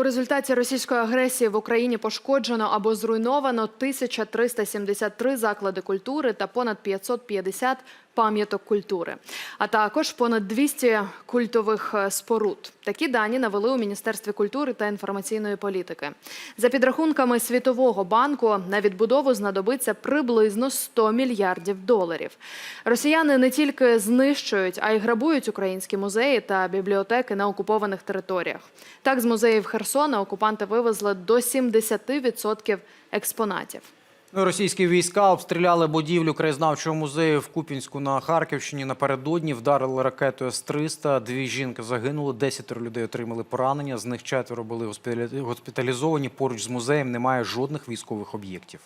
У результаті російської агресії в Україні пошкоджено або зруйновано 1373 заклади культури та понад 550 пам'яток культури, а також понад 200 культових е, споруд. Такі дані навели у Міністерстві культури та інформаційної політики. За підрахунками Світового банку на відбудову знадобиться приблизно 100 мільярдів доларів. Росіяни не тільки знищують, а й грабують українські музеї та бібліотеки на окупованих територіях. Так, з музеїв Херсона окупанти вивезли до 70% експонатів. Ну, Російські війська обстріляли будівлю краєзнавчого музею в Купінську на Харківщині. Напередодні вдарили ракетою С-300. Дві жінки загинули, десятеро людей отримали поранення. З них четверо були госпіталі- госпіталізовані. Поруч з музеєм немає жодних військових об'єктів.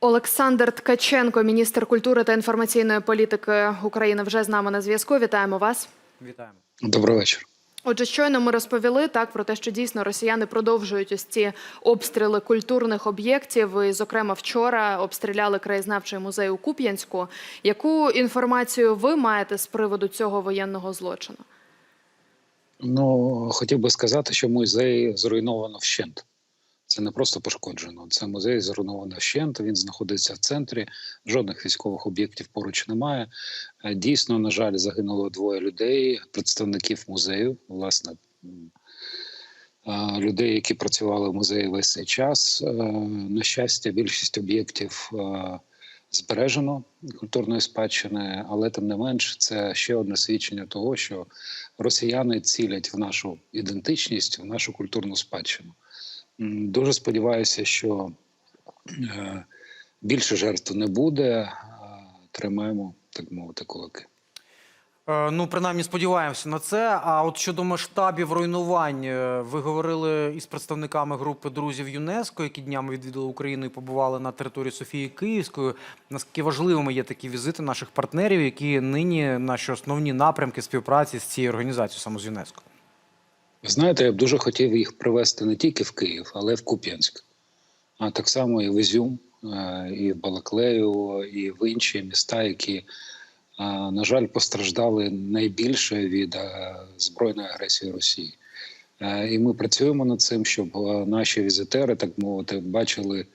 Олександр Ткаченко, міністр культури та інформаційної політики України, вже з нами на зв'язку. Вітаємо вас. Вітаємо. Добрий вечір. Отже, щойно ми розповіли так про те, що дійсно росіяни продовжують ось ці обстріли культурних об'єктів. І, зокрема, вчора обстріляли краєзнавчий музей у Куп'янську. Яку інформацію ви маєте з приводу цього воєнного злочину? Ну хотів би сказати, що музей зруйновано вщент. Це не просто пошкоджено. Це музей зруйновано вщент. Він знаходиться в центрі. Жодних військових об'єктів поруч немає. Е, Дійсно, на жаль, загинуло двоє людей, представників музею. Власне, е, людей, які працювали в музеї весь цей час. Е, На щастя, більшість об'єктів збережено культурної спадщини, але тим не менш, це ще одне свідчення того, що росіяни цілять в нашу ідентичність, в нашу культурну спадщину. Дуже сподіваюся, що е, більше жертв не буде. Тримаємо, так мовити, кулаки. Е, Ну, принаймні, сподіваємося на це. А от щодо масштабів руйнувань, е, ви говорили із представниками групи друзів ЮНЕСКО, які днями відвідали Україну і побували на території Софії Київської. Наскільки важливими є такі візити наших партнерів, які нині наші основні напрямки співпраці з цією організацією саме з ЮНЕСКО? Знаєте, я б дуже хотів їх привезти не тільки в Київ, але й в Куп'янськ, а так само і в Ізюм, е, і в Балаклею, і в інші міста, які, е, на жаль, постраждали найбільше від е, збройної агресії Росії. І ми працюємо над цим, щоб наші візитери, так мовити, бачили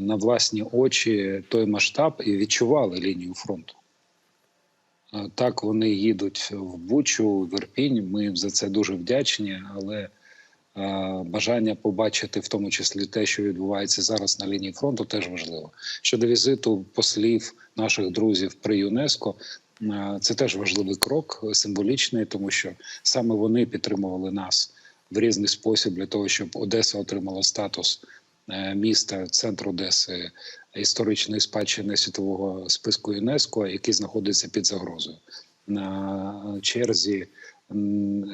на власні очі той масштаб і відчували лінію фронту. Е, Так, вони їдуть в Бучу, в Ірпінь. Ми їм за це дуже вдячні, але е, бажання побачити в тому числі те, що відбувається зараз на лінії фронту, теж важливо. Щодо візиту послів наших друзів при ЮНЕСКО, е, це теж важливий крок, символічний, тому що саме вони підтримували нас в різний спосіб для того, щоб Одеса отримала статус міста, центр Одеси, історичної спадщини світового списку ЮНЕСКО, який знаходиться під загрозою на черзі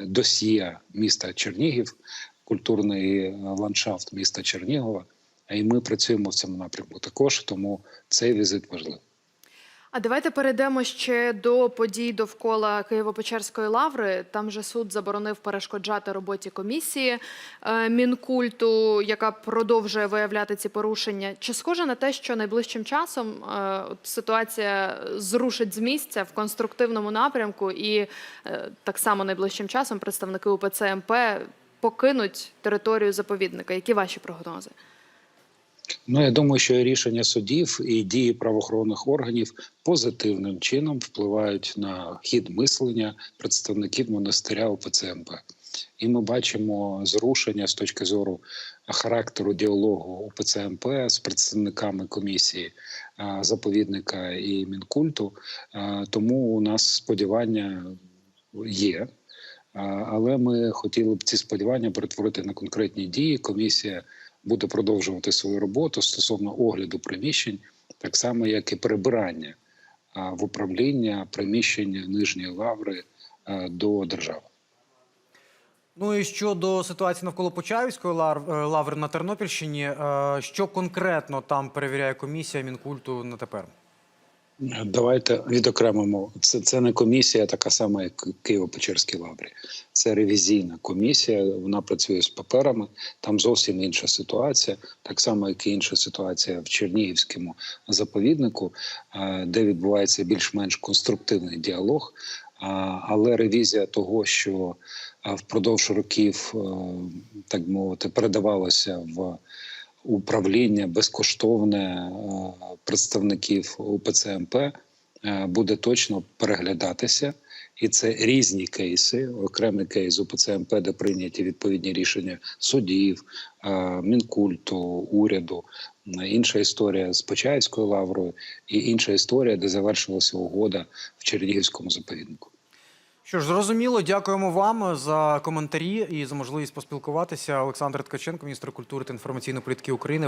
досьє міста Чернігів, культурний е, ландшафт міста Чернігова. І ми працюємо в цьому напрямку також, тому цей візит важливий. А давайте перейдемо ще до подій довкола Києво-Печерської лаври. Там же суд заборонив перешкоджати роботі комісії е, мінкульту, яка продовжує виявляти ці порушення. Чи схоже на те, що найближчим часом е, ситуація зрушить з місця в конструктивному напрямку, і е, так само найближчим часом представники УПЦ МП покинуть територію заповідника? Які ваші прогнози? Ну я думаю, що рішення судів і дії правоохоронних органів позитивним чином впливають на хід мислення представників монастиря УПЦ МП. І ми бачимо зрушення з точки зору характеру діалогу УПЦ МП з представниками комісії заповідника і мінкульту. Тому у нас сподівання є. Але ми хотіли б ці сподівання перетворити на конкретні дії. Комісія буде продовжувати свою роботу стосовно огляду приміщень, так само як і прибирання в управління приміщення нижньої лаври до держави. Ну і щодо ситуації навколо Почаївської е, лаври на Тернопільщині, е, що конкретно там перевіряє комісія Мінкульту на тепер? Давайте відокремимо. Це, це не комісія, така сама, як Києво-Печерській лаврі. Це ревізійна комісія. Вона працює з паперами. Там зовсім інша ситуація, так само, як і інша ситуація в Чернігівському заповіднику, е, де відбувається більш-менш конструктивний діалог. Але ревізія того, що впродовж років, е, так мовити, передавалося в управління безкоштовне е, представників УПЦ МП е, буде точно переглядатися. І це різні кейси. Окремий кейс УПЦ МП, де прийняті відповідні рішення судів, е, мінкульту, уряду. Інша історія з Почаївською лаврою, і інша історія, де завершилася угода в Чернігівському заповіднику. Що ж, зрозуміло, дякуємо вам за коментарі і за можливість поспілкуватися. Олександр Ткаченко, міністр культури та інформаційної політики України.